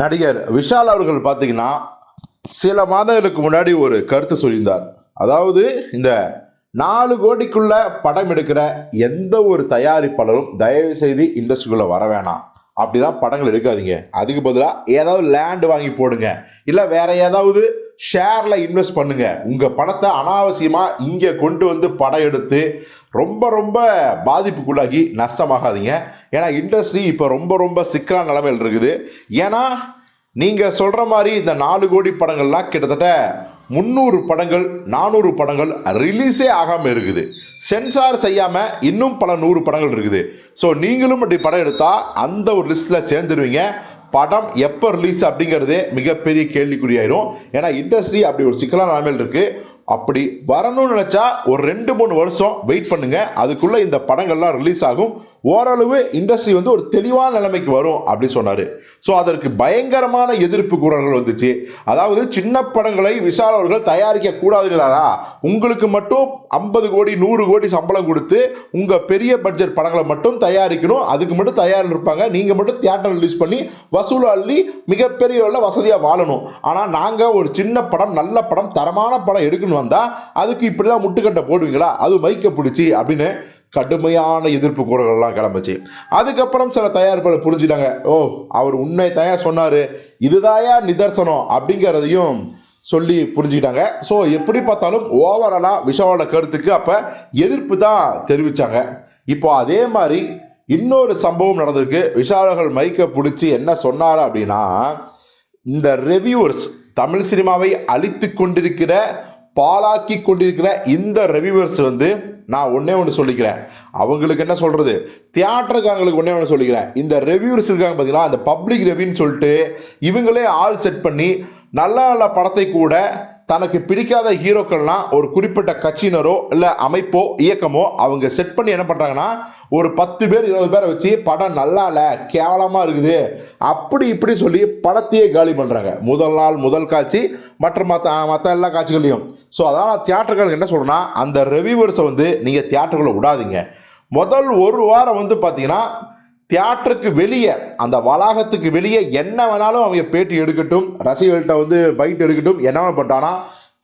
நடிகர் விஷால் அவர்கள் பார்த்தீங்கன்னா சில மாதங்களுக்கு முன்னாடி ஒரு கருத்து சொல்லியிருந்தார். அதாவது இந்த நாலு கோடிக்குள்ள படம் எடுக்கிற எந்த ஒரு தயாரிப்பாளரும் தயவு செய்து இண்டஸ்ட்ரிக்குள்ளே வர வேணாம். அப்படிலாம் படங்கள் எடுக்காதீங்க. அதுக்கு பதிலாக ஏதாவது லேண்டு வாங்கி போடுங்க. இல்லை வேற ஏதாவது ஷேரில் இன்வெஸ்ட் பண்ணுங்கள் உங்கள் பணத்தை அனாவசியமாக இங்கே கொண்டு வந்து படம் எடுத்து ரொம்ப ரொம்ப பாதிப்புக்குள்ளாகி நஷ்டமாகாதீங்க. ஏன்னா இண்டஸ்ட்ரி இப்போ ரொம்ப ரொம்ப சிக்கலான நிலைமையில் இருக்குது. ஏன்னா நீங்கள் சொல்கிற மாதிரி இந்த நாலு கோடி படங்கள்லாம் கிட்டத்தட்ட முந்நூறு படங்கள் நானூறு படங்கள் ரிலீஸே ஆகாமல் இருக்குது. சென்சார் செய்யாமல் இன்னும் பல நூறு படங்கள் இருக்குது. ஸோ நீங்களும் அப்படி படம் எடுத்தால் அந்த ஒரு லிஸ்ட்டில் சேர்ந்துருவீங்க. படம் எப்போ ரிலீஸ் அப்படிங்கிறதே மிகப்பெரிய கேள்விக்குறியாயிரும். ஏன்னா இண்டஸ்ட்ரி அப்படி ஒரு சிக்கலான நிலைமையில் இருக்குது அப்படி வரணும்னு நினச்சா ஒரு ரெண்டு மூணு வருஷம் வெயிட் பண்ணுங்க. அதுக்குள்ளே இந்த படங்கள்லாம் ரிலீஸ் ஆகும். ஓரளவு இண்டஸ்ட்ரி வந்து ஒரு தெளிவான நிலைமைக்கு வரும் அப்படின்னு சொன்னார். ஸோ அதற்கு பயங்கரமான எதிர்ப்பு குரல்கள் வந்துச்சு. அதாவது சின்ன படங்களை விஷால் அவர்கள் தயாரிக்க கூடாதுங்கிறாரா உங்களுக்கு மட்டும் ஐம்பது கோடி நூறு கோடி சம்பளம் கொடுத்து உங்கள் பெரிய பட்ஜெட் படங்களை மட்டும் தயாரிக்கணும். அதுக்கு மட்டும் தயாரில் இருப்பாங்க. நீங்கள் மட்டும் தியேட்டர் ரிலீஸ் பண்ணி வசூல் அள்ளி மிகப்பெரிய வசதியாக வாழணும். ஆனால் நாங்கள் ஒரு சின்ன படம் நல்ல படம் தரமான படம் எடுக்கணும். வந்தால் அதுக்கு இப்படிலாம் முட்டுக்கட்டை போடுவீங்களா? அது மைக்க பிடிச்சி அப்படின்னு கடுமையான எதிர்ப்பு குரல்கள்லாம் கிளம்புச்சு. அதுக்கப்புறம் சில தயாரிப்புகளை புரிஞ்சுட்டாங்க. ஓ அவர் உண்மை தயார் சொன்னார். இதுதாயா நிதர்சனம் அப்படிங்கிறதையும் சொல்லி புரிஞ்சுக்கிட்டாங்க. ஸோ எப்படி பார்த்தாலும் ஓவராலாக விஷாலோட கருத்துக்கு அப்போ எதிர்ப்பு தான் தெரிவித்தாங்க இப்போ அதே மாதிரி இன்னொரு சம்பவம் நடந்திருக்கு. விஷாலர்கள் மைக்கை பிடிச்சி என்ன சொன்னார் அப்படின்னா இந்த ரெவியூர்ஸ் தமிழ் சினிமாவை அழித்து கொண்டிருக்கிற பாலாக்கி கொண்டிருக்கிற இந்த ரெவியூவர்ஸ் வந்து நான் ஒன்றே ஒன்று சொல்லிக்கிறேன். அவங்களுக்கு என்ன சொல்கிறது தியேட்டருக்காரங்களுக்கு ஒன்றே ஒன்று சொல்லிக்கிறேன். இந்த ரெவியூவர்ஸ் இருக்காங்க பார்த்தீங்களா அந்த பப்ளிக் ரெவியூன்னு சொல்லிட்டு இவங்களே ஆள் செட் பண்ணி நல்ல நல்ல படத்தை கூட தனக்கு பிடிக்காத ஹீரோக்கள்லாம் ஒரு குறிப்பிட்ட கட்சியினரோ இல்லை அமைப்போ இயக்கமோ அவங்க செட் பண்ணி என்ன பண்ணுறாங்கன்னா ஒரு பத்து பேர் இருபது பேரை வச்சு படம் நல்லா இல்லை கேவலமாக இருக்குது அப்படி இப்படி சொல்லி படத்தையே காலி பண்ணுறாங்க முதல் நாள் முதல் காட்சி மற்ற மற்ற மற்ற எல்லா காட்சிகளையும் ஸோ அதனால் தியேட்டர்களுக்கு என்ன சொல்கிறேன்னா அந்த ரெவியூவர்ஸை வந்து நீங்கள் தியேட்டருக்குள்ளே விடாதீங்க. முதல் ஒரு வாரம் வந்து பார்த்தீங்கன்னா தியேட்டருக்கு வெளியே அந்த வளாகத்துக்கு வெளியே என்ன வேணாலும் அவங்க பேட்டி எடுக்கட்டும் ரசிகர்கள்ட்ட வந்து பைட் எடுக்கட்டும் என்ன வேணாலும் பண்ணிட்டானா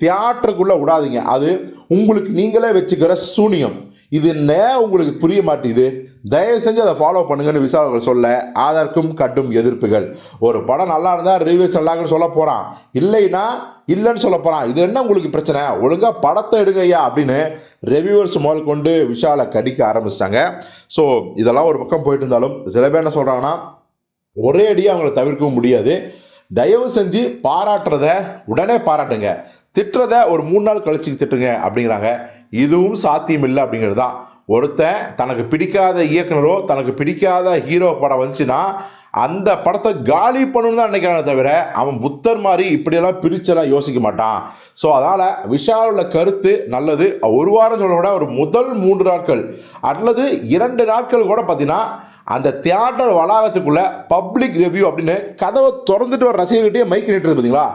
தியேட்டருக்குள்ளே விடாதீங்க. அது உங்களுக்கு நீங்களே வச்சுக்கிற சூனியம். இது என்ன உங்களுக்கு புரிய மாட்டேங்குது. தயவு செஞ்சு அதை ஃபாலோ பண்ணுங்கன்னு விசாரர்கள் சொல்ல அதற்கும் கட்டும் எதிர்ப்புகள். ஒரு படம் நல்லா இருந்தால் ரிவ்யூஸ் நல்லா இருக்குன்னு சொல்ல போகிறான் இல்லைன்னா இல்லைன்னு சொல்ல போகிறான் இது என்ன உங்களுக்கு பிரச்சனை? ஒழுங்காக படத்தை எடுங்க ஐயா அப்படின்னு ரெவியூவர்ஸ் முதல் கொண்டு விஷாலை கடிக்க ஆரம்பிச்சிட்டாங்க. ஸோ இதெல்லாம் ஒரு பக்கம் போயிட்டு இருந்தாலும் சில பேர் என்ன சொல்கிறாங்கன்னா ஒரே அடியாக அவங்கள தவிர்க்கவும் முடியாது. தயவு செஞ்சு பாராட்டுறத உடனே பாராட்டுங்க. திட்டுறத ஒரு மூணு நாள் கழிச்சு திட்டுங்க அப்படிங்கிறாங்க. இதுவும் சாத்தியம் இல்லை அப்படிங்கிறது? தான் ஒருத்தன் தனக்கு பிடிக்காத இயக்குனரோ தனக்கு பிடிக்காத ஹீரோ படம் வந்துச்சுன்னா அந்த படத்தை காலி பண்ணணும் தான் நினைக்கிறானே தவிர அவன் புத்தர் மாதிரி இப்படியெல்லாம் பிரிச்செல்லாம் யோசிக்க மாட்டான். ஸோ அதனால் விஷாலோட கருத்து நல்லது. ஒரு வாரம் சொல்ல விட ஒரு முதல் மூன்று நாட்கள் அல்லது இரண்டு நாட்கள் கூட பார்த்தீங்கன்னா அந்த தியேட்டர் வளாகத்துக்குள்ளே பப்ளிக் ரிவ்யூ அப்படின்னு கதவை திறந்துட்டு வர ரசிகர்கிட்டே மைக் நிட்டுறது பார்த்தீங்களா?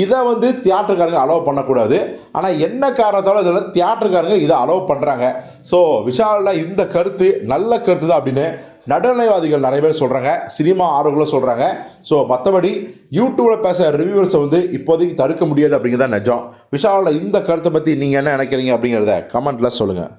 இதை வந்து தியேட்டருக்காரங்க அலோவ் பண்ணக்கூடாது. ஆனால் என்ன காரணத்தாலும் இதில் தியேட்டருக்காரங்க இதை அலோவ் பண்ணுறாங்க ஸோ விஷாலில் இந்த கருத்து நல்ல கருத்து தான் அப்படின்னு நடுநிலைவாதிகள் நிறைய பேர் சொல்கிறாங்க சினிமா ஆர்வங்களும் சொல்கிறாங்க ஸோ மற்றபடி யூடியூப்பில் பேச ரிவ்யூவர்ஸை வந்து இப்போதைக்கு தடுக்க முடியாது அப்படிங்கிறத நிஜம். விஷாலோட இந்த கருத்தை பற்றி நீங்கள் என்ன நினைக்கிறீங்க அப்படிங்கிறத கமெண்ட்டில் சொல்லுங்கள்